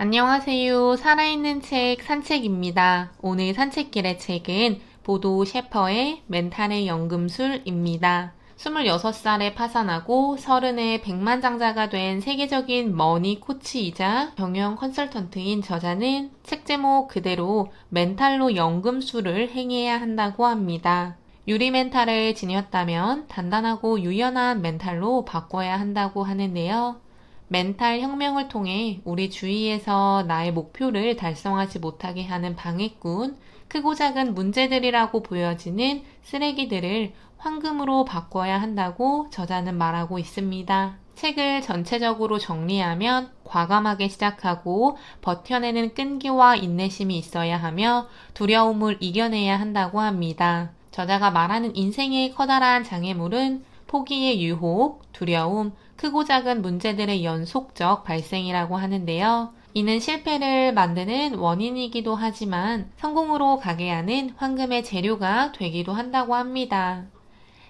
안녕하세요. 살아있는 책 산책입니다. 오늘 산책길의 책은 보도 셰퍼의 멘탈의 연금술입니다. 26살에 파산하고 30에 백만장자가 된 세계적인 머니 코치이자 경영 컨설턴트인 저자는 책 제목 그대로 멘탈로 연금술을 행해야 한다고 합니다. 유리 멘탈을 지녔다면 단단하고 유연한 멘탈로 바꿔야 한다고 하는데요. 멘탈 혁명을 통해 우리 주위에서 나의 목표를 달성하지 못하게 하는 방해꾼, 크고 작은 문제들이라고 보여지는 쓰레기들을 황금으로 바꿔야 한다고 저자는 말하고 있습니다. 책을 전체적으로 정리하면 과감하게 시작하고 버텨내는 끈기와 인내심이 있어야 하며 두려움을 이겨내야 한다고 합니다. 저자가 말하는 인생의 커다란 장애물은 포기의 유혹, 두려움, 크고 작은 문제들의 연속적 발생이라고 하는데요. 이는 실패를 만드는 원인이기도 하지만 성공으로 가게 하는 황금의 재료가 되기도 한다고 합니다.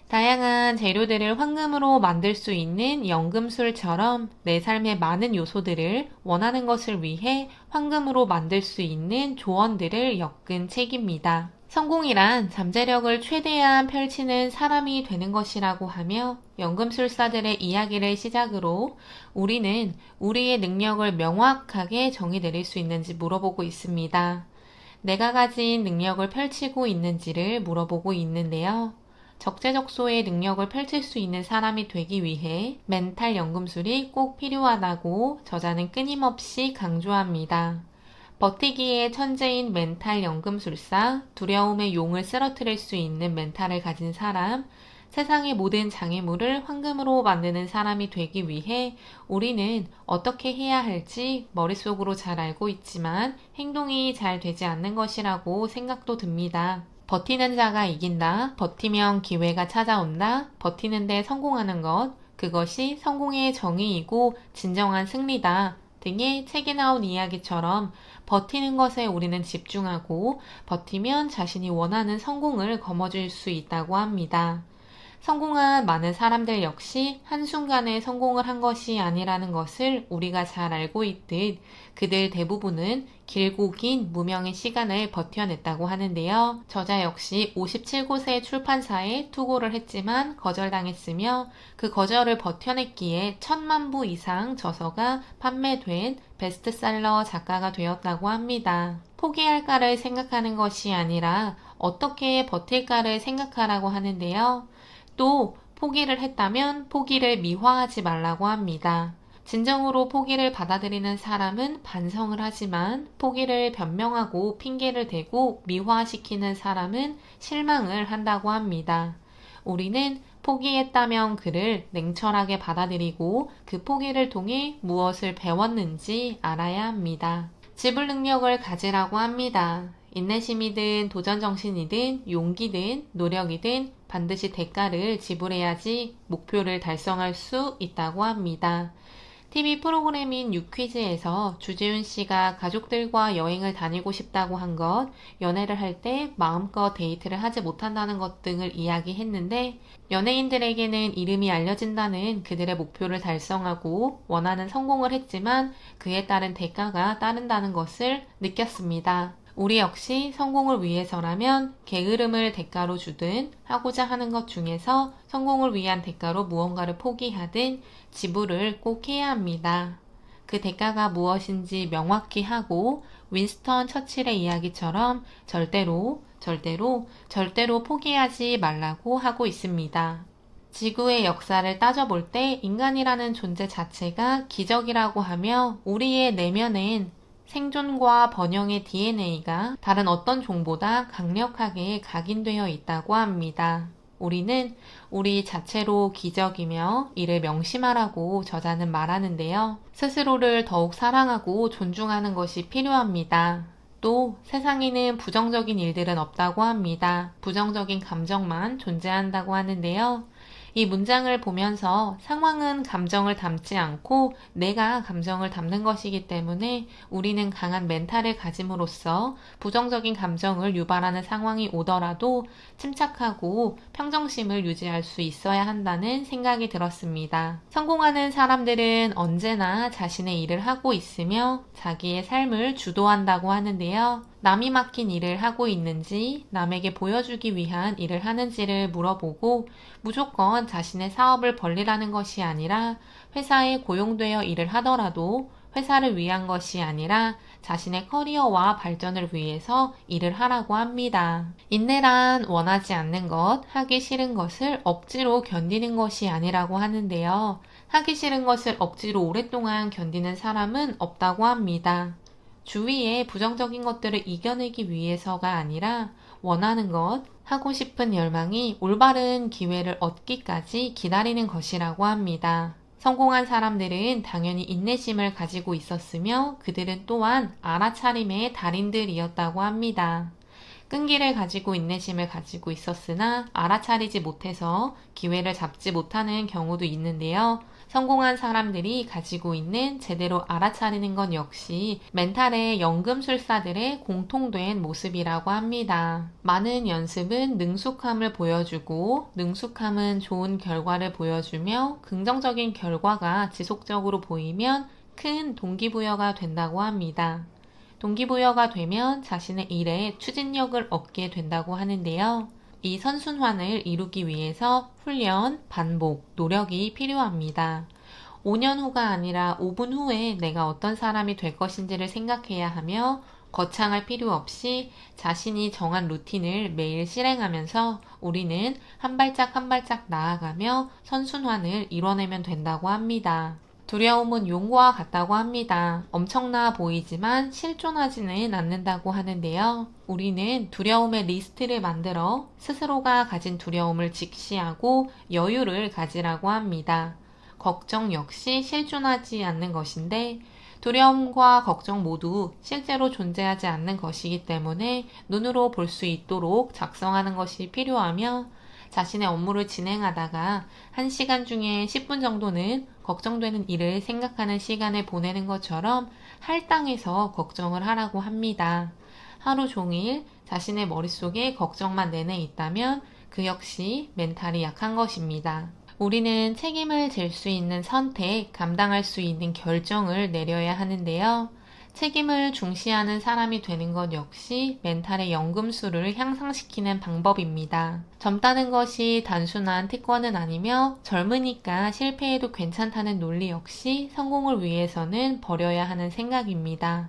다양한 재료들을 황금으로 만들 수 있는 연금술처럼 내 삶의 많은 요소들을 원하는 것을 위해 황금으로 만들 수 있는 조언들을 엮은 책입니다. 성공이란 잠재력을 최대한 펼치는 사람이 되는 것이라고 하며 연금술사들의 이야기를 시작으로 우리는 우리의 능력을 명확하게 정의 내릴 수 있는지 물어보고 있습니다. 내가 가진 능력을 펼치고 있는지를 물어보고 있는데요. 적재적소의 능력을 펼칠 수 있는 사람이 되기 위해 멘탈 연금술이 꼭 필요하다고 저자는 끊임없이 강조합니다. 버티기의 천재인 멘탈 연금술사, 두려움의 용을 쓰러뜨릴 수 있는 멘탈을 가진 사람, 세상의 모든 장애물을 황금으로 만드는 사람이 되기 위해 우리는 어떻게 해야 할지 머릿속으로 잘 알고 있지만 행동이 잘 되지 않는 것이라고 생각도 듭니다. 버티는 자가 이긴다. 버티면 기회가 찾아온다. 버티는데 성공하는 것. 그것이 성공의 정의이고 진정한 승리다. 등의 책에 나온 이야기처럼 버티는 것에 우리는 집중하고 버티면 자신이 원하는 성공을 거머쥘 수 있다고 합니다. 성공한 많은 사람들 역시 한순간에 성공을 한 것이 아니라는 것을 우리가 잘 알고 있듯 그들 대부분은 길고 긴 무명의 시간을 버텨냈다고 하는데요. 저자 역시 57곳의 출판사에 투고를 했지만 거절당했으며 그 거절을 버텨냈기에 천만 부 이상 저서가 판매된 베스트셀러 작가가 되었다고 합니다. 포기할까를 생각하는 것이 아니라 어떻게 버틸까를 생각하라고 하는데요. 또 포기를 했다면 포기를 미화하지 말라고 합니다. 진정으로 포기를 받아들이는 사람은 반성을 하지만 포기를 변명하고 핑계를 대고 미화시키는 사람은 실망을 한다고 합니다. 우리는 포기했다면 그를 냉철하게 받아들이고 그 포기를 통해 무엇을 배웠는지 알아야 합니다. 지불 능력을 가지라고 합니다. 인내심이든 도전정신이든 용기든 노력이든 반드시 대가를 지불해야지 목표를 달성할 수 있다고 합니다. TV 프로그램인 유퀴즈에서 주재훈 씨가 가족들과 여행을 다니고 싶다고 한 것, 연애를 할 때 마음껏 데이트를 하지 못한다는 것 등을 이야기했는데, 연예인들에게는 이름이 알려진다는 그들의 목표를 달성하고 원하는 성공을 했지만 그에 따른 대가가 따른다는 것을 느꼈습니다. 우리 역시 성공을 위해서라면 게으름을 대가로 주든 하고자 하는 것 중에서 성공을 위한 대가로 무언가를 포기하든 지불을 꼭 해야 합니다. 그 대가가 무엇인지 명확히 하고 윈스턴 처칠의 이야기처럼 절대로, 절대로, 절대로 포기하지 말라고 하고 있습니다. 지구의 역사를 따져볼 때 인간이라는 존재 자체가 기적이라고 하며 우리의 내면엔 생존과 번영의 DNA가 다른 어떤 종보다 강력하게 각인되어 있다고 합니다. 우리는 우리 자체로 기적이며 이를 명심하라고 저자는 말하는데요. 스스로를 더욱 사랑하고 존중하는 것이 필요합니다. 또 세상에는 부정적인 일들은 없다고 합니다. 부정적인 감정만 존재한다고 하는데요. 이 문장을 보면서 상황은 감정을 담지 않고 내가 감정을 담는 것이기 때문에 우리는 강한 멘탈을 가짐으로써 부정적인 감정을 유발하는 상황이 오더라도 침착하고 평정심을 유지할 수 있어야 한다는 생각이 들었습니다. 성공하는 사람들은 언제나 자신의 일을 하고 있으며 자기의 삶을 주도한다고 하는데요. 남이 맡긴 일을 하고 있는지 남에게 보여주기 위한 일을 하는지를 물어보고 무조건 자신의 사업을 벌리라는 것이 아니라 회사에 고용되어 일을 하더라도 회사를 위한 것이 아니라 자신의 커리어와 발전을 위해서 일을 하라고 합니다. 인내란 원하지 않는 것, 하기 싫은 것을 억지로 견디는 것이 아니라고 하는데요. 하기 싫은 것을 억지로 오랫동안 견디는 사람은 없다고 합니다. 주위의 부정적인 것들을 이겨내기 위해서가 아니라 원하는 것, 하고 싶은 열망이 올바른 기회를 얻기까지 기다리는 것이라고 합니다. 성공한 사람들은 당연히 인내심을 가지고 있었으며 그들은 또한 알아차림의 달인들이었다고 합니다. 끈기를 가지고 인내심을 가지고 있었으나 알아차리지 못해서 기회를 잡지 못하는 경우도 있는데요. 성공한 사람들이 가지고 있는 제대로 알아차리는 건 역시 멘탈의 연금술사들의 공통된 모습이라고 합니다. 많은 연습은 능숙함을 보여주고 능숙함은 좋은 결과를 보여주며 긍정적인 결과가 지속적으로 보이면 큰 동기부여가 된다고 합니다. 동기부여가 되면 자신의 일에 추진력을 얻게 된다고 하는데요. 이 선순환을 이루기 위해서 훈련, 반복, 노력이 필요합니다. 5년 후가 아니라 5분 후에 내가 어떤 사람이 될 것인지를 생각해야 하며 거창할 필요 없이 자신이 정한 루틴을 매일 실행하면서 우리는 한 발짝 한 발짝 나아가며 선순환을 이뤄내면 된다고 합니다. 두려움은 용과 같다고 합니다. 엄청나 보이지만 실존하지는 않는다고 하는데요. 우리는 두려움의 리스트를 만들어 스스로가 가진 두려움을 직시하고 여유를 가지라고 합니다. 걱정 역시 실존하지 않는 것인데 두려움과 걱정 모두 실제로 존재하지 않는 것이기 때문에 눈으로 볼 수 있도록 작성하는 것이 필요하며 자신의 업무를 진행하다가 1시간 중에 10분 정도는 걱정되는 일을 생각하는 시간을 보내는 것처럼 할당해서 걱정을 하라고 합니다. 하루 종일 자신의 머릿속에 걱정만 내내 있다면 그 역시 멘탈이 약한 것입니다. 우리는 책임을 질 수 있는 선택, 감당할 수 있는 결정을 내려야 하는데요. 책임을 중시하는 사람이 되는 것 역시 멘탈의 연금수를 향상시키는 방법입니다. 젊다는 것이 단순한 특권은 아니며 젊으니까 실패해도 괜찮다는 논리 역시 성공을 위해서는 버려야 하는 생각입니다.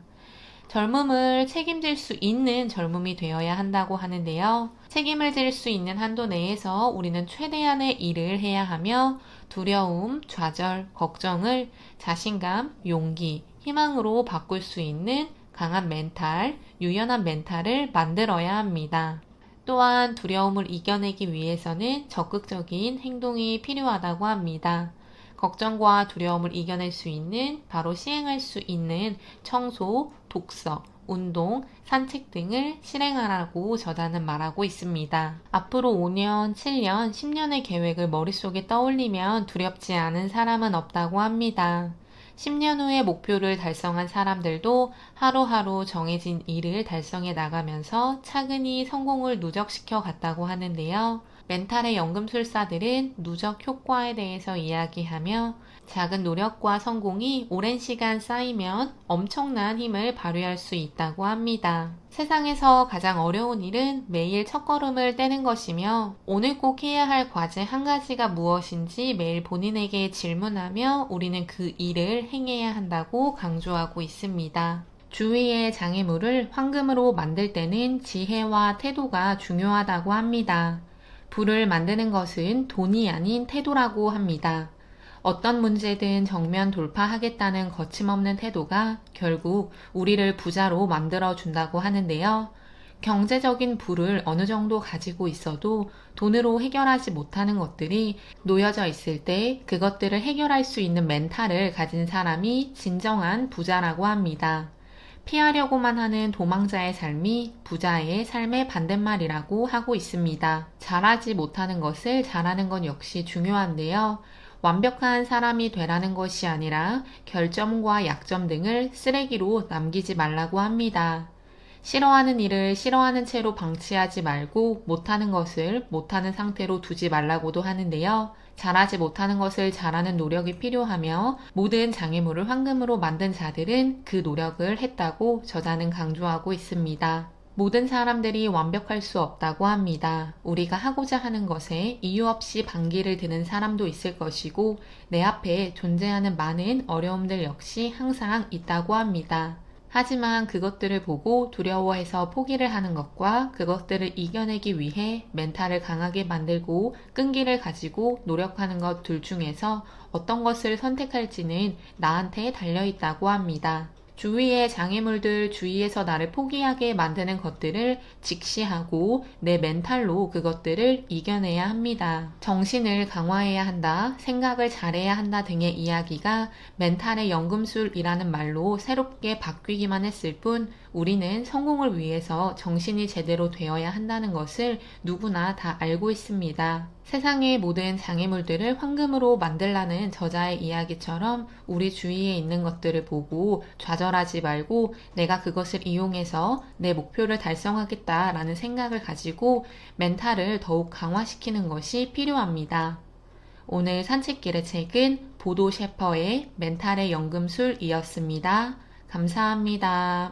젊음을 책임질 수 있는 젊음이 되어야 한다고 하는데요. 책임을 질 수 있는 한도 내에서 우리는 최대한의 일을 해야 하며 두려움, 좌절, 걱정을 자신감, 용기, 희망으로 바꿀 수 있는 강한 멘탈, 유연한 멘탈을 만들어야 합니다. 또한 두려움을 이겨내기 위해서는 적극적인 행동이 필요하다고 합니다. 걱정과 두려움을 이겨낼 수 있는 바로 시행할 수 있는 청소, 독서, 운동, 산책 등을 실행하라고 저자는 말하고 있습니다. 앞으로 5년, 7년, 10년의 계획을 머릿속에 떠올리면 두렵지 않은 사람은 없다고 합니다. 10년 후에 목표를 달성한 사람들도 하루하루 정해진 일을 달성해 나가면서 차근히 성공을 누적시켜 갔다고 하는데요. 멘탈의 연금술사들은 누적 효과에 대해서 이야기하며 작은 노력과 성공이 오랜 시간 쌓이면 엄청난 힘을 발휘할 수 있다고 합니다. 세상에서 가장 어려운 일은 매일 첫걸음을 떼는 것이며 오늘 꼭 해야 할 과제 한 가지가 무엇인지 매일 본인에게 질문하며 우리는 그 일을 행해야 한다고 강조하고 있습니다. 주위의 장애물을 황금으로 만들 때는 지혜와 태도가 중요하다고 합니다. 불을 만드는 것은 돈이 아닌 태도라고 합니다. 어떤 문제든 정면 돌파하겠다는 거침없는 태도가 결국 우리를 부자로 만들어 준다고 하는데요. 경제적인 부를 어느 정도 가지고 있어도 돈으로 해결하지 못하는 것들이 놓여져 있을 때 그것들을 해결할 수 있는 멘탈을 가진 사람이 진정한 부자라고 합니다. 피하려고만 하는 도망자의 삶이 부자의 삶의 반대말이라고 하고 있습니다. 잘하지 못하는 것을 잘하는 건 역시 중요한데요. 완벽한 사람이 되라는 것이 아니라 결점과 약점 등을 쓰레기로 남기지 말라고 합니다. 싫어하는 일을 싫어하는 채로 방치하지 말고 못하는 것을 못하는 상태로 두지 말라고도 하는데요. 잘하지 못하는 것을 잘하는 노력이 필요하며 모든 장애물을 황금으로 만든 자들은 그 노력을 했다고 저자는 강조하고 있습니다. 모든 사람들이 완벽할 수 없다고 합니다. 우리가 하고자 하는 것에 이유 없이 반기를 드는 사람도 있을 것이고 내 앞에 존재하는 많은 어려움들 역시 항상 있다고 합니다. 하지만 그것들을 보고 두려워해서 포기를 하는 것과 그것들을 이겨내기 위해 멘탈을 강하게 만들고 끈기를 가지고 노력하는 것 둘 중에서 어떤 것을 선택할지는 나한테 달려 있다고 합니다. 주위의 장애물들 주위에서 나를 포기하게 만드는 것들을 직시하고 내 멘탈로 그것들을 이겨내야 합니다. 정신을 강화해야 한다, 생각을 잘해야 한다 등의 이야기가 멘탈의 연금술이라는 말로 새롭게 바뀌기만 했을 뿐 우리는 성공을 위해서 정신이 제대로 되어야 한다는 것을 누구나 다 알고 있습니다. 세상의 모든 장애물들을 황금으로 만들라는 저자의 이야기처럼 우리 주위에 있는 것들을 보고 좌절하지 말고 내가 그것을 이용해서 내 목표를 달성하겠다라는 생각을 가지고 멘탈을 더욱 강화시키는 것이 필요합니다. 오늘 산책길의 책은 보도 셰퍼의 멘탈의 연금술이었습니다. 감사합니다.